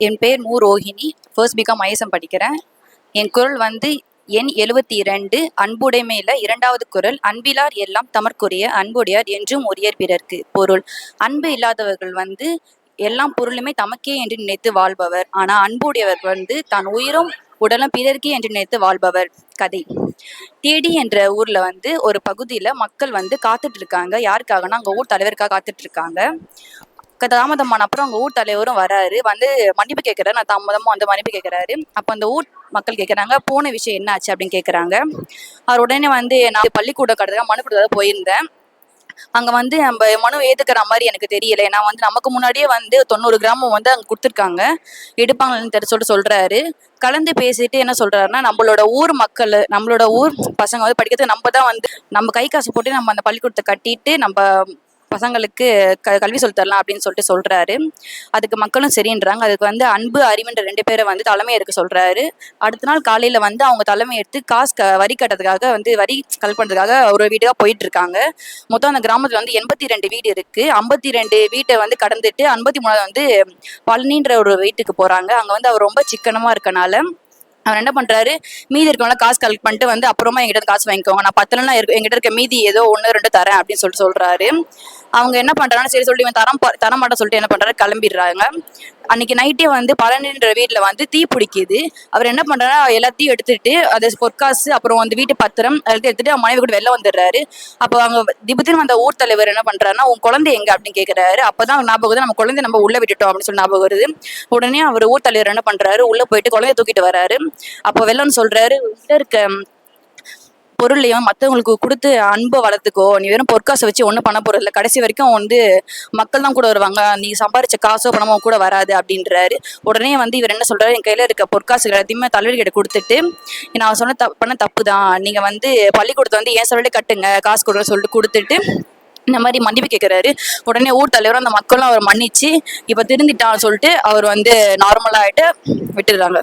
என் பேர் மு. Rohini. First BCom ISM படிக்கிறேன். என் குரல் வந்து எண் எழுவத்தி இரண்டு அன்புடைமையில இரண்டாவது குரல் அன்பிலார் எல்லாம் தமர்க்குரிய அன்புடையார் என்றும் உரியர் பிறர்க்கு பொருள். அன்பு இல்லாதவர்கள் வந்து எல்லாம் பொருளுமே தமக்கே என்று நினைத்து வாழ்பவர். ஆனா அன்புடையவர் வந்து தான் உயிரும் உடலும் பிறர்க்கே என்று நினைத்து வாழ்பவர். கதை. தேடி என்ற ஊர்ல வந்து ஒரு பகுதியில மக்கள் வந்து காத்துட்டு இருக்காங்க. யாருக்காகனா அங்க ஊர் தலைவருக்காக காத்துட்டு இருக்காங்க. தாமதமான அப்புறம் அவங்க ஊர் தலைவரும் வராரு. வந்து மன்னிப்பு கேட்கிறாரு நான் தாமதமும் வந்து மன்னிப்பு கேட்கிறாரு அப்ப அந்த ஊர் மக்கள் கேட்கறாங்க போன விஷயம் என்ன ஆச்சு அப்படின்னு கேட்கறாங்க அவர் உடனே வந்து நான் பள்ளிக்கூடம் கடத்துக்காக மனு கொடுத்ததாக போயிருந்தேன். அங்க வந்து நம்ம மனு ஏத்துக்கிற மாதிரி எனக்கு தெரியல. ஏன்னா வந்து நமக்கு முன்னாடியே வந்து தொண்ணூறு கிராமம் வந்து அங்க கொடுத்துருக்காங்க. எடுப்பாங்கன்னு தெரி சொல்லிட்டு சொல்றாரு. கலந்து பேசிட்டு என்ன சொல்றாருன்னா நம்மளோட ஊர் மக்கள் நம்மளோட ஊர் பசங்க வந்து படிக்கிறதுக்கு நம்ம தான் வந்து நம்ம கை காசு போட்டு நம்ம அந்த பள்ளிக்கூடத்தை கட்டிட்டு நம்ம பசங்களுக்கு க கல்வி சொல்லி தரலாம் அப்படின்னு சொல்லிட்டு சொல்றாரு. அதுக்கு மக்களும் சரின்றாங்க. அதுக்கு வந்து அன்பு அறிவுன்ற ரெண்டு பேரை வந்து தலைமை எடுக்க சொல்றாரு. அடுத்த நாள் காலையில வந்து அவங்க தலைமை எடுத்து காசு க வரி கட்டுறதுக்காக வந்து வரி கல் பண்றதுக்காக ஒரு வீடுகா போயிட்டு இருக்காங்க மொத்தம் அந்த கிராமத்துல வந்து எண்பத்தி ரெண்டு வீடு இருக்கு. ஐம்பத்தி ரெண்டு வீட்டை வந்து கடந்துட்டு ஐம்பத்தி மூணாவது வந்து பழனின்ற ஒரு வீட்டுக்கு போறாங்க. அங்க வந்து அவர் ரொம்ப சிக்கனமா இருக்கனால அவர் என்ன பண்றாரு? மீதி இருக்கவங்கள காசு கலெக்ட் பண்ணிட்டு வந்து அப்புறமா எங்கிட்ட காசு வாங்கிக்கோங்க. நான் பத்துல இருக்கு எங்கிட்ட இருக்க மீதி ஏதோ ஒன்று ரெண்டு தரேன் அப்படின்னு சொல்லிட்டு சொல்றாரு. அவங்க என்ன பண்றாங்கன்னா சரி சொல்லிட்டு இவன் தரம் தர மாட்டேன் சொல்லிட்டு என்ன பண்றாரு? கிளம்பிடுறாங்க. அன்னைக்கு நைட்டே வந்து பழனின்ற வீட்டில் வந்து தீ பிடிக்குது. அவர் என்ன பண்றாருன்னா எல்லாத்தையும் எடுத்துட்டு அது பொற்காசு அப்புறம் வந்து வீட்டு பத்திரம் எல்லாத்தையும் எடுத்துட்டு அவன் மனைவி கூட வெளில வந்துடுறாரு. அப்போ அவங்க திபுத்தின் வந்த ஊர் தலைவர் என்ன பண்றாருன்னா உன் குழந்தை எங்க? அப்படின்னு கேட்குறாரு அப்பதான் ஞாபகம் வருது, நம்ம குழந்தை நம்ம உள்ள விட்டுட்டோம் அப்படின்னு சொல்லி ஞாபகம் வருது. உடனே அவர் ஊர் தலைவர் என்ன பண்றாரு உள்ள போயிட்டு குழந்தைய தூக்கிட்டு வராரு. அப்போ வெள்ளன்னு சொல்றாரு உள்ள இருக்க பொருளையும் மற்றவங்களுக்கு கொடுத்து அன்பை வளர்த்துக்கோ. நீ வெறும் பொற்காசை வச்சு ஒன்றும் பண்ண போகிறதில்ல கடைசி வரைக்கும் வந்து மக்கள் தான் கூட வருவாங்க. நீ சம்பாரிச்ச காசோ பணமோ கூட வராது அப்படின்றாரு. உடனே வந்து இவர் என்ன சொல்றாரு? என் கையில இருக்க பொற்காசு எல்லாத்தையுமே தலைவரி கிட்ட கொடுத்துட்டு நான் சொன்ன தப்பு பண்ண தப்பு தான் நீங்க வந்து பள்ளிக்கூடத்தை வந்து ஏன் சொல்லி கட்டுங்க. காசு கொடுன்னு சொல்லிட்டு கொடுத்துட்டு இந்த மாதிரி மன்னிப்பு கேட்குறாரு உடனே ஊர் தலைவரும் அந்த மக்களும் அவர் மன்னிச்சு இப்போ திருந்திட்டான்னு சொல்லிட்டு அவர் வந்து நார்மலாகிட்டு விட்டுடுறாங்க.